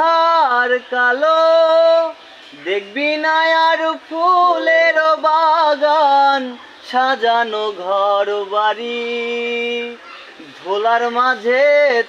আধার কালো। দেখবি না আর ফুলের বাগান, সাজানো ঘর বাড়ি। ধোলার মাঝে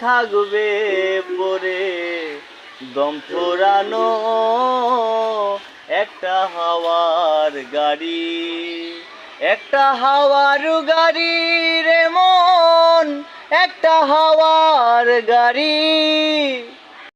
থাকবে পরে দম ফুরানো একটা হাওয়ার গাড়ি। একটা হাওয়ার গাড়ি রে মন, একটা হাওয়ার গাড়ি।